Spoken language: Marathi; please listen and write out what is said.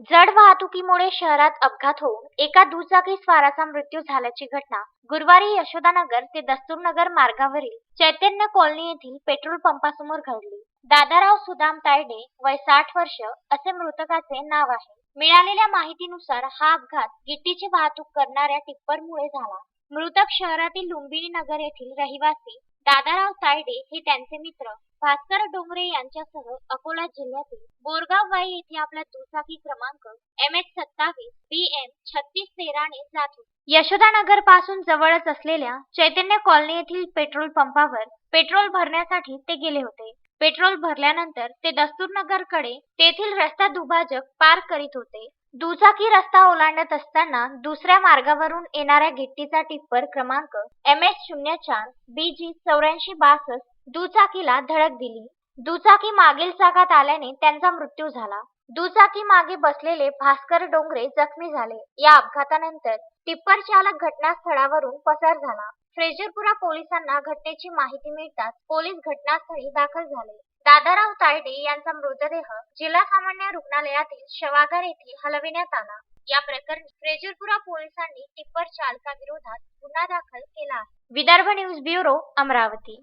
जड वाहतुकीमुळे शहरात अपघात होऊन एका दुचाकी स्वाराचा मृत्यू झाल्याची घटना गुरुवारी यशोदानगर ते दस्तूरनगर मार्गावरील चैतन्य कॉलनी येथील पेट्रोल पंपासमोर घडली. दादाराव सुदाम तायडे वय साठ वर्ष असे मृतकाचे नाव आहे. मिळालेल्या माहितीनुसार हा अपघात गिट्टीची वाहतूक करणाऱ्या टिप्परमुळे झाला. मृतक शहरातील लुंबिनी नगर येथील रहिवासी दादाराव तायडे हे त्यांचे मित्र भास्कर डोंगरे यांच्यासह अकोला जिल्ह्यातील बोरगाववाई येथे आपला दुचाकी क्रमांक एम एच सत्तावीस बी एम छत्तीस तेराने जात होते. यशोदानगरपासून जवळच असलेल्या चैतन्य कॉलनी येथील पेट्रोल पंपावर पेट्रोल भरण्यासाठी ते गेले होते. पेट्रोल भरल्यानंतर ते दस्तूरनगरकडे तेथील रस्ता दुभाजक पार करीत होते. दुचाकी रस्ता ओलांडत असताना दुसऱ्या मार्गावरून येणाऱ्या गिट्टीचा टिप्पर क्रमांक एम एच शून्य चार बी जी चौऱ्याऐंशी बासष्ट दुचाकीला धडक दिली. दुचाकी मागील चाकात आल्याने त्यांचा मृत्यू झाला. दुचाकी मागे बसलेले भास्कर डोंगरे जखमी झाले. या अपघातानंतर टिप्पर चालक घटनास्थळावरून पसार झाला. फ्रेजरपुरा पोलिसांना घटनेची माहिती मिळताच पोलीस घटनास्थळी दाखल झाले. दादाराव तायडे यांचा मृतदेह जिल्हा सामान्य रुग्णालयातील शवागार येथे हलविण्यात आला. या प्रकरणी फ्रेजरपुरा पोलिसांनी टिप्पर चालकाविरोधात गुन्हा दाखल केला विदर्भ न्यूज ब्युरो अमरावती.